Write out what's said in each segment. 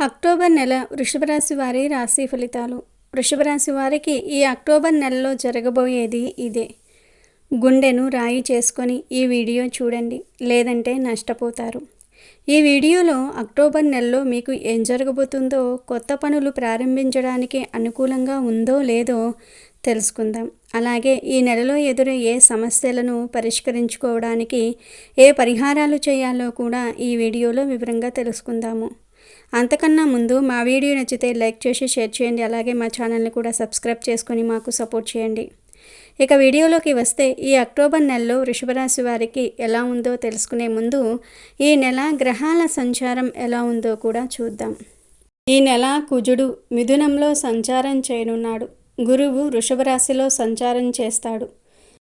October నెల వృషభరాశి వారి రాశి ఫలితాలు. వృషభరాశి వారికి ఈ అక్టోబర్ నెలలో జరగబోయేది ఇదే. గుండెను రాయి చేసుకొని ఈ వీడియో చూడండి లేదంటే నష్టపోతారు. ఈ వీడియోలో అక్టోబర్ నెలలో మీకు ఏం జరగబోతుందో కొత్త పనులు ప్రారంభించడానికి అనుకూలంగా ఉందో లేదో తెలుసుకుందాం. అలాగే ఈ నెలలో ఎదురయ్యే సమస్యలను పరిష్కరించుకోవడానికి ఏ పరిహారాలు చేయాలో కూడా ఈ వీడియోలో వివరంగా తెలుసుకుందాము. అంతకన్నా ముందు మా వీడియో నచ్చితే లైక్ చేసి షేర్ చేయండి. అలాగే మా ఛానల్ని కూడా సబ్స్క్రైబ్ చేసుకొని మాకు సపోర్ట్ చేయండి. ఇక వీడియోలోకి వస్తే ఈ అక్టోబర్ నెలలో వృషభరాశి వారికి ఎలా ఉందో తెలుసుకునే ముందు ఈ నెల గ్రహాల సంచారం ఎలా ఉందో కూడా చూద్దాం. ఈ నెల కుజుడు మిథునంలో సంచారం చేయనున్నాడు. గురువు వృషభరాశిలో సంచారం చేస్తాడు.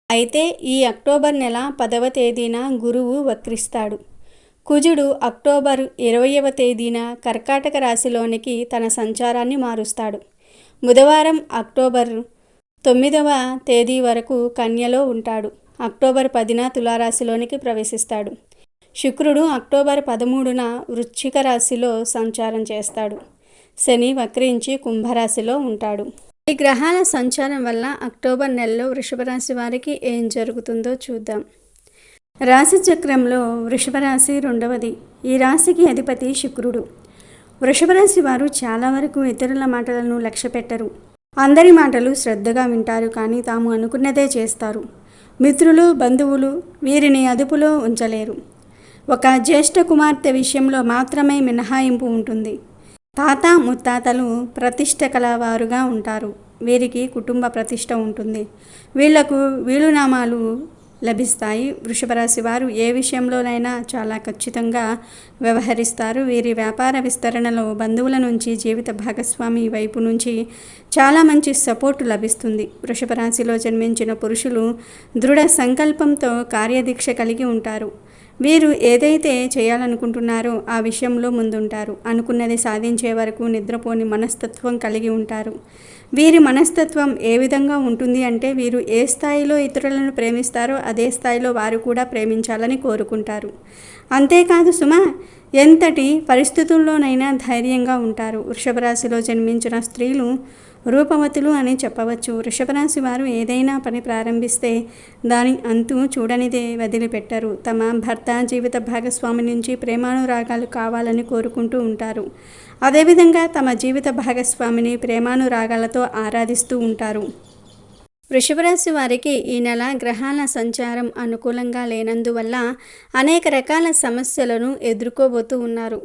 అయితే ఈ అక్టోబర్ నెల పదవ తేదీన గురువు వక్రిస్తాడు. కుజుడు అక్టోబర్ ఇరవయవ తేదీన కర్కాటక రాశిలోనికి తన సంచారాన్ని మారుస్తాడు. బుధవారం అక్టోబర్ తొమ్మిదవ తేదీ వరకు కన్యలో ఉంటాడు. అక్టోబర్ పదిన తులారాశిలోనికి ప్రవేశిస్తాడు. శుక్రుడు అక్టోబర్ పదమూడున వృశ్చిక రాశిలో సంచారం చేస్తాడు. శని వక్రించి కుంభరాశిలో ఉంటాడు. ఈ గ్రహాల సంచారం వల్ల అక్టోబర్ నెలలో వృషభ రాశి వారికి ఏం జరుగుతుందో చూద్దాం. రాశి చక్రంలో వృషభ రాశి రెండవది. ఈ రాశికి అధిపతి శుక్రుడు. వృషభ రాశి వారు చాలా వరకు ఇతరుల మాటలను లక్ష్య పెట్టరు. అందరి మాటలు శ్రద్ధగా వింటారు కానీ తాము అనుకున్నదే చేస్తారు. మిత్రులు బంధువులు వీరిని అదుపులో ఉంచలేరు. ఒక జ్యేష్ఠ కుమార్తె విషయంలో మాత్రమే మినహాయింపు ఉంటుంది. తాత ముత్తాతలు ప్రతిష్ట కలవారుగా ఉంటారు. వీరికి కుటుంబ ప్రతిష్ట ఉంటుంది. వీళ్ళకు వీలునామాలు లభిస్తాయి. వృషభరాశి వారు ఏ విషయంలోనైనా చాలా ఖచ్చితంగా వ్యవహరిస్తారు. వీరి వ్యాపార విస్తరణలో బంధువుల నుంచి జీవిత భాగస్వామి వైపు నుంచి చాలా మంచి సపోర్టు లభిస్తుంది. వృషభరాశిలో జన్మించిన పురుషులు దృఢ సంకల్పంతో కార్యదీక్ష కలిగి ఉంటారు. వీరు ఏదైతే చేయాలనుకుంటున్నారో ఆ విషయంలో ముందుంటారు. అనుకున్నది సాధించే వరకు నిద్రపోని మనస్తత్వం కలిగి ఉంటారు. వీరి మనస్తత్వం ఏ విధంగా ఉంటుంది అంటే వీరు ఏ స్థాయిలో ఇతరులను ప్రేమిస్తారో అదే స్థాయిలో వారు కూడా ప్రేమించాలని కోరుకుంటారు. అంతేకాదు సుమ ఎంతటి పరిస్థితుల్లోనైనా ధైర్యంగా ఉంటారు. వృషభ రాశిలో జన్మించిన స్త్రీలు రూపవతులు అని చెప్పవచ్చు. వృషభరాశి వారు ఏదైనా పని ప్రారంభిస్తే దాని అంతు చూడనిదే వదిలిపెట్టరు. తమ భర్త జీవిత భాగస్వామి నుంచి ప్రేమానురాగాలు కావాలని కోరుకుంటూ ఉంటారు. అదేవిధంగా తమ జీవిత భాగస్వామిని ప్రేమానురాగాలతో ఆరాధిస్తూ ఉంటారు. వృషభరాశి వారికి ఈ నెల గ్రహాల సంచారం అనుకూలంగా లేనందువల్ల అనేక రకాల సమస్యలను ఎదుర్కోబోతూ ఉన్నారు.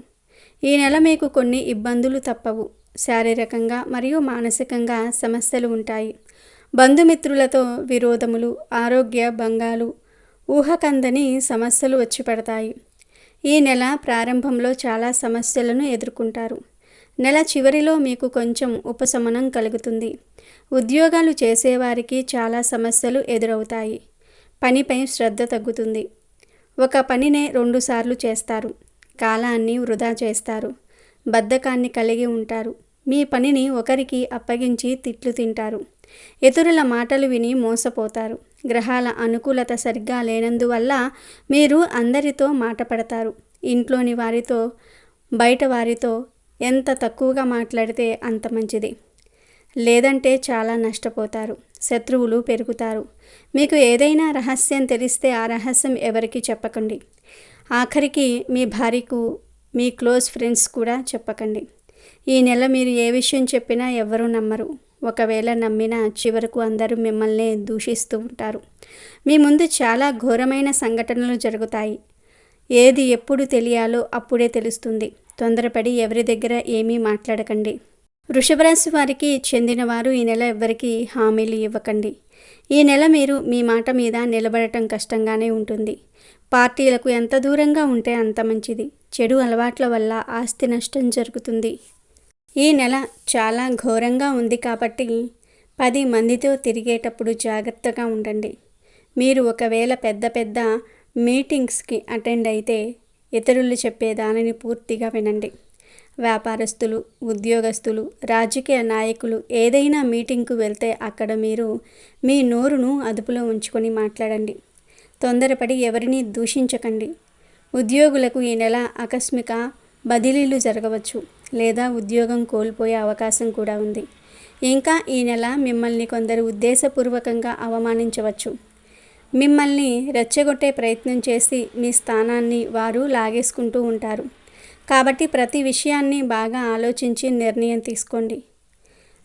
ఈ నెల మీకు కొన్ని ఇబ్బందులు తప్పవు. శారీరకంగా మరియు మానసికంగా సమస్యలు ఉంటాయి. బంధుమిత్రులతో విరోధములు ఆరోగ్య భంగాలు ఊహకందని సమస్యలు వచ్చి పడతాయి. ఈ నెల ప్రారంభంలో చాలా సమస్యలను ఎదుర్కొంటారు. నెల చివరిలో మీకు కొంచెం ఉపశమనం కలుగుతుంది. ఉద్యోగాలు చేసేవారికి చాలా సమస్యలు ఎదురవుతాయి. పనిపై శ్రద్ధ తగ్గుతుంది. ఒక పనినే రెండుసార్లు చేస్తారు. కాలాన్ని వృధా చేస్తారు. బద్ధకాన్ని కలిగి ఉంటారు. మీ పనిని ఒకరికి అప్పగించి తిట్లు తింటారు. ఇతరుల మాటలు విని మోసపోతారు. గ్రహాల అనుకూలత సరిగ్గా లేనందువల్ల మీరు అందరితో మాట పడతారు. ఇంట్లోని వారితో బయట వారితో ఎంత తక్కువగా మాట్లాడితే అంత మంచిది. లేదంటే చాలా నష్టపోతారు. శత్రువులు పెరుగుతారు. మీకు ఏదైనా రహస్యం తెలిస్తే ఆ రహస్యం ఎవరికి చెప్పకండి. ఆఖరికి మీ భార్యకు మీ క్లోజ్ ఫ్రెండ్స్ కూడా చెప్పకండి. ఈ నెల మీరు ఏ విషయం చెప్పినా ఎవ్వరూ నమ్మరు. ఒకవేళ నమ్మినా చివరకు అందరూ మిమ్మల్ని దూషిస్తూ ఉంటారు. మీ ముందు చాలా ఘోరమైన సంఘటనలు జరుగుతాయి. ఏది ఎప్పుడు తెలియాలో అప్పుడే తెలుస్తుంది. తొందరపడి ఎవరి దగ్గర ఏమీ మాట్లాడకండి. వృషభరాశి వారికి చెందినవారు ఈ నెల ఎవ్వరికీ హామీలు ఇవ్వకండి. ఈ నెల మీరు మీ మాట మీద నిలబడటం కష్టంగానే ఉంటుంది. పార్టీలకు ఎంత దూరంగా ఉంటే అంత మంచిది. చెడు అలవాట్ల వల్ల ఆస్తి నష్టం జరుగుతుంది. ఈ నెల చాలా ఘోరంగా ఉంది కాబట్టి పది మందితో తిరిగేటప్పుడు జాగ్రత్తగా ఉండండి. మీరు ఒకవేళ పెద్ద పెద్ద మీటింగ్స్కి అటెండ్ అయితే ఇతరులు చెప్పే దానిని పూర్తిగా వినండి. వ్యాపారస్తులు ఉద్యోగస్తులు రాజకీయ నాయకులు ఏదైనా మీటింగ్కు వెళ్తే అక్కడ మీరు మీ నోరును అదుపులో ఉంచుకొని మాట్లాడండి. తొందరపడి ఎవరిని దూషించకండి. ఉద్యోగులకు ఈ నెల ఆకస్మిక బదిలీలు జరగవచ్చు. లేదా ఉద్యోగం కోల్పోయే అవకాశం కూడా ఉంది. ఇంకా ఈ నెల మిమ్మల్ని కొందరు ఉద్దేశపూర్వకంగా అవమానించవచ్చు. మిమ్మల్ని రెచ్చగొట్టే ప్రయత్నం చేసి మీ స్థానాన్ని వారు లాగేసుకుంటూ ఉంటారు. కాబట్టి ప్రతి విషయాన్ని బాగా ఆలోచించి నిర్ణయం తీసుకోండి.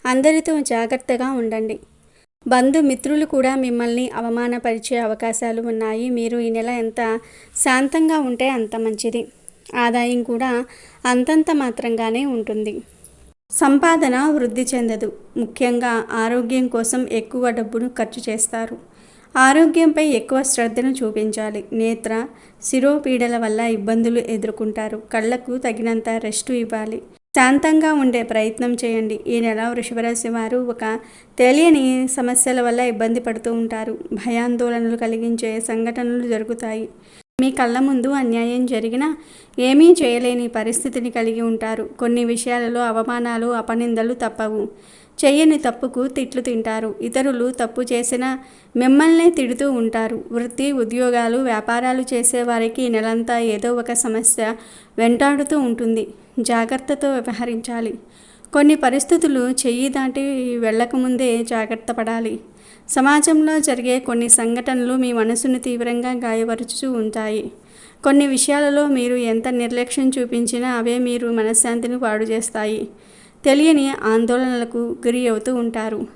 అందరితో జాగ్రత్తగా ఉండండి. బంధుమిత్రులు కూడా మిమ్మల్ని అవమానపరిచే అవకాశాలు ఉన్నాయి. మీరు ఈ నెల ఎంత శాంతంగా ఉంటే అంత మంచిది. ఆదాయం కూడా అంతంత మాత్రంగానే ఉంటుంది. సంపాదన వృద్ధి చెందదు. ముఖ్యంగా ఆరోగ్యం కోసం ఎక్కువ డబ్బును ఖర్చు చేస్తారు. ఆరోగ్యంపై ఎక్కువ శ్రద్ధను చూపించాలి. నేత్ర శిరోపీడల వల్ల ఇబ్బందులు ఎదుర్కొంటారు. కళ్ళకు తగినంత రెస్ట్ ఇవ్వాలి. శాంతంగా ఉండే ప్రయత్నం చేయండి. ఈ నెల వృషభరాశి వారు ఒక తెలియని సమస్యల వల్ల ఇబ్బంది పడుతూ ఉంటారు. భయాందోళనలు కలిగించే సంఘటనలు జరుగుతాయి. మీ కళ్ళ ముందు అన్యాయం జరిగినా ఏమీ చేయలేని పరిస్థితిని కలిగి ఉంటారు. కొన్ని విషయాలలో అవమానాలు అపనిందలు తప్పవు. చెయ్యని తప్పుకు తిట్లు తింటారు. ఇతరులు తప్పు చేసినా మిమ్మల్నే తిడుతూ ఉంటారు. వృత్తి ఉద్యోగాలు వ్యాపారాలు చేసేవారికి నెలంతా ఏదో ఒక సమస్య వెంటాడుతూ ఉంటుంది. జాగ్రత్తతో వ్యవహరించాలి. కొన్ని పరిస్థితులు చెయ్యి దాటి వెళ్ళకముందే జాగ్రత్త పడాలి. సమాజంలో జరిగే కొన్ని సంఘటనలు మీ మనసును తీవ్రంగా గాయపరుచు ఉంటాయి. కొన్ని విషయాలలో మీరు ఎంత నిర్లక్ష్యం చూపించినా అవే మీరు మనశ్శాంతిని పాడు చేస్తాయి. తెలియని ఆందోళనలకు గురి అవుతూ ఉంటారు.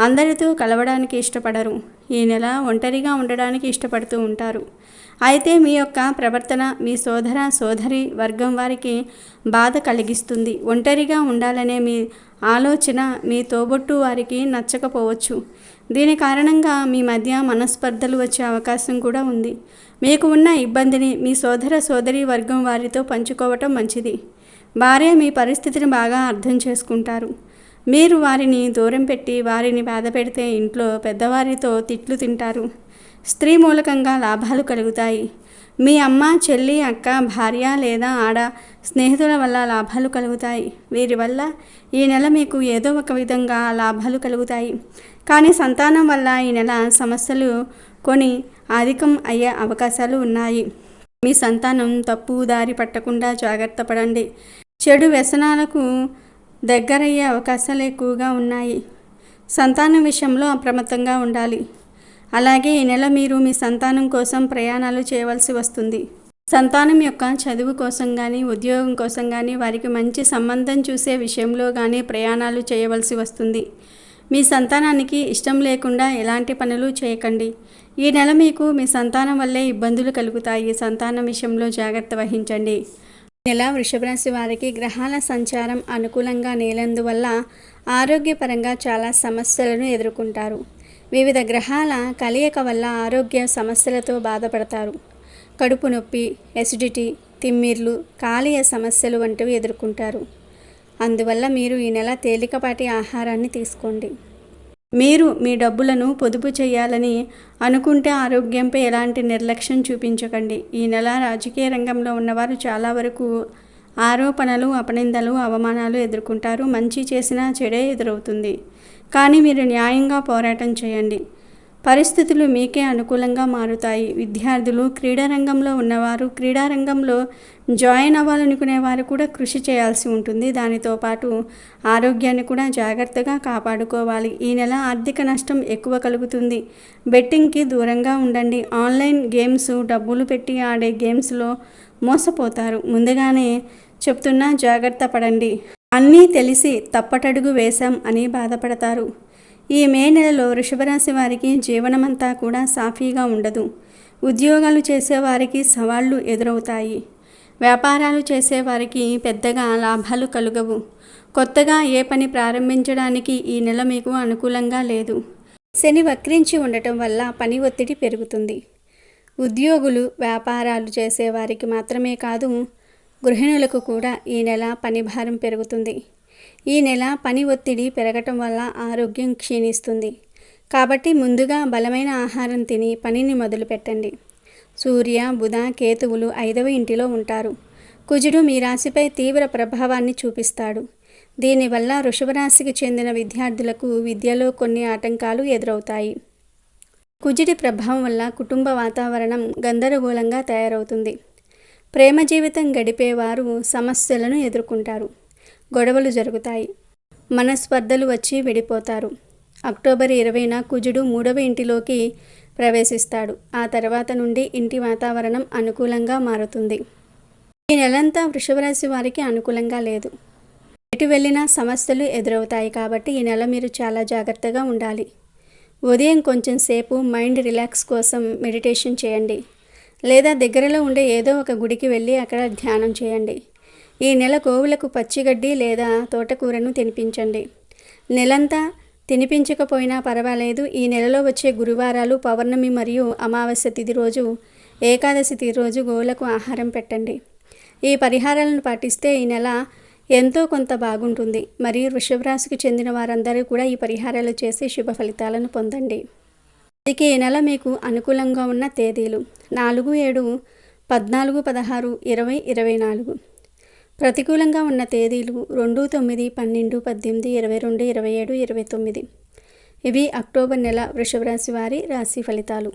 అందరితో కలవడానికి ఇష్టపడరు. ఈ నెల ఒంటరిగా ఉండడానికి ఇష్టపడుతూ ఉంటారు. అయితే మీ యొక్క ప్రవర్తన మీ సోదర సోదరి వర్గం వారికి బాధ కలిగిస్తుంది. ఒంటరిగా ఉండాలనే మీ ఆలోచన మీ తోబొట్టు వారికి నచ్చకపోవచ్చు. దీని కారణంగా మీ మధ్య మనస్పర్ధలు వచ్చే అవకాశం కూడా ఉంది. మీకు ఉన్న ఇబ్బందిని మీ సోదర సోదరి వర్గం వారితో పంచుకోవటం మంచిది. వారే మీ పరిస్థితిని బాగా అర్థం చేసుకుంటారు. మీరు వారిని దూరం పెట్టి వారిని బాధ పెడితే ఇంట్లో పెద్దవారితో తిట్లు తింటారు. స్త్రీ మూలకంగా లాభాలు కలుగుతాయి. మీ అమ్మ చెల్లి అక్క భార్య లేదా ఆడ స్నేహితుల వల్ల లాభాలు కలుగుతాయి. వీరి వల్ల ఈ నెల మీకు ఏదో ఒక విధంగా లాభాలు కలుగుతాయి. కానీ సంతానం వల్ల ఈ నెల సమస్యలు కొని అధికం అయ్యే అవకాశాలు ఉన్నాయి. మీ సంతానం తప్పు దారి పట్టకుండా జాగ్రత్త పడండి. చెడు వ్యసనాలకు దగ్గరయ్యే అవకాశాలు ఎక్కువగా ఉన్నాయి. సంతానం విషయంలో అప్రమత్తంగా ఉండాలి. అలాగే ఈ నెల మీరు మీ సంతానం కోసం ప్రయాణాలు చేయవలసి వస్తుంది. సంతానం యొక్క చదువు కోసం కానీ ఉద్యోగం కోసం కానీ వారికి మంచి సంబంధం చూసే విషయంలో కానీ ప్రయాణాలు చేయవలసి వస్తుంది. మీ సంతానానికి ఇష్టం లేకుండా ఎలాంటి పనులు చేయకండి. ఈ నెల మీకు మీ సంతానం వల్లే ఇబ్బందులు కలుగుతాయి. సంతానం విషయంలో జాగ్రత్త వహించండి. నెల వృషభరాశి వారికి గ్రహాల సంచారం అనుకూలంగా నేలందువల్ల ఆరోగ్యపరంగా చాలా సమస్యలను ఎదుర్కొంటారు. వివిధ గ్రహాల కలయిక వల్ల ఆరోగ్య సమస్యలతో బాధపడతారు. కడుపు నొప్పి ఎసిడిటీ తిమ్మిర్లు కాలేయ సమస్యలు వంటివి ఎదుర్కొంటారు. అందువల్ల మీరు ఈ నెల తేలికపాటి ఆహారాన్ని తీసుకోండి. మీరు మీ డబ్బులను పొదుపు చేయాలని అనుకుంటే ఆరోగ్యంపై ఎలాంటి నిర్లక్ష్యం చూపించకండి. ఈ నెల రాజకీయ రంగంలో ఉన్నవారు చాలా వరకు ఆరోపణలు అపనిందలు అవమానాలు ఎదుర్కొంటారు. మంచి చేసినా చెడే ఎదురవుతుంది. కానీ మీరు న్యాయంగా పోరాటం చేయండి. పరిస్థితులు మీకే అనుకూలంగా మారుతాయి. విద్యార్థులు క్రీడారంగంలో ఉన్నవారు క్రీడారంగంలో జాయిన్ అవ్వాలనుకునే వారు కూడా కృషి చేయాల్సి ఉంటుంది. దానితో పాటు ఆరోగ్యాన్ని కూడా జాగ్రత్తగా కాపాడుకోవాలి. ఈ నెల ఆర్థిక నష్టం ఎక్కువ కలుగుతుంది. బెట్టింగ్కి దూరంగా ఉండండి. ఆన్లైన్ గేమ్స్ డబ్బులు పెట్టి ఆడే గేమ్స్లో మోసపోతారు. ముందుగానే చెప్తున్నా జాగ్రత్త పడండి. అన్నీ తెలిసి తప్పటడుగు వేశాం అని బాధపడతారు. ఈ మే నెలలో వృషభరాశి వారికి జీవనమంతా కూడా సాఫీగా ఉండదు. ఉద్యోగాలు చేసేవారికి సవాళ్ళు ఎదురవుతాయి. వ్యాపారాలు చేసేవారికి పెద్దగా లాభాలు కలుగవు. కొత్తగా ఏ పని ప్రారంభించడానికి ఈ నెల మీకు అనుకూలంగా లేదు. శని వక్రించి ఉండటం వల్ల పని ఒత్తిడి పెరుగుతుంది. ఉద్యోగులు వ్యాపారాలు చేసేవారికి మాత్రమే కాదు గృహిణులకు కూడా ఈ నెల పని భారం పెరుగుతుంది. ఈ నెల పని ఒత్తిడి పెరగటం వల్ల ఆరోగ్యం క్షీణిస్తుంది. కాబట్టి ముందుగా బలమైన ఆహారం తిని పనిని మొదలుపెట్టండి. సూర్య బుధ కేతువులు ఐదవ ఇంటిలో ఉంటారు. కుజుడు మీ రాశిపై తీవ్ర ప్రభావాన్ని చూపిస్తాడు. దీనివల్ల వృషభరాశికి చెందిన విద్యార్థులకు విద్యలో కొన్ని ఆటంకాలు ఎదురవుతాయి. కుజుడి ప్రభావం వల్ల కుటుంబ వాతావరణం గందరగోళంగా తయారవుతుంది. ప్రేమ జీవితం గడిపేవారు సమస్యలను ఎదుర్కొంటారు. గొడవలు జరుగుతాయి. మనస్పర్ధలు వచ్చి విడిపోతారు. అక్టోబర్ ఇరవైన కుజుడు మూడవ ఇంటిలోకి ప్రవేశిస్తాడు. ఆ తర్వాత నుండి ఇంటి వాతావరణం అనుకూలంగా మారుతుంది. ఈ నెలంతా వృషభరాశి వారికి అనుకూలంగా లేదు. ఎటు వెళ్ళినా సమస్యలు ఎదురవుతాయి కాబట్టి ఈ నెల మీరు చాలా జాగ్రత్తగా ఉండాలి. ఉదయం కొంచెం సేపు మైండ్ రిలాక్స్ కోసం మెడిటేషన్ చేయండి. లేదా దగ్గరలో ఉండే ఏదో ఒక గుడికి వెళ్ళి అక్కడ ధ్యానం చేయండి. ఈ నెల గోవులకు పచ్చిగడ్డి లేదా తోటకూరను తినిపించండి. నెలంతా తినిపించకపోయినా పర్వాలేదు. ఈ నెలలో వచ్చే గురువారాలు పౌర్ణమి మరియు అమావాస్య తిథి రోజు ఏకాదశి తిథి రోజు గోవులకు ఆహారం పెట్టండి. ఈ పరిహారాలను పాటిస్తే ఈ నెల ఎంతో కొంత బాగుంటుంది. మరియు వృషభరాశికి చెందిన వారందరూ కూడా ఈ పరిహారాలు చేసి శుభ ఫలితాలను పొందండి. ఇక ఈ నెల మీకు అనుకూలంగా ఉన్న తేదీలు. నాలుగు ఏడు పద్నాలుగు పదహారు ఇరవై ఇరవై నాలుగు. ప్రతికూలంగా ఉన్న తేదీలు రెండు తొమ్మిది పన్నెండు పద్దెనిమిది ఇరవై రెండు ఇరవై ఏడు ఇరవై తొమ్మిది. ఇవి అక్టోబర్ నెల వృషభ రాశి వారి రాశి ఫలితాలు.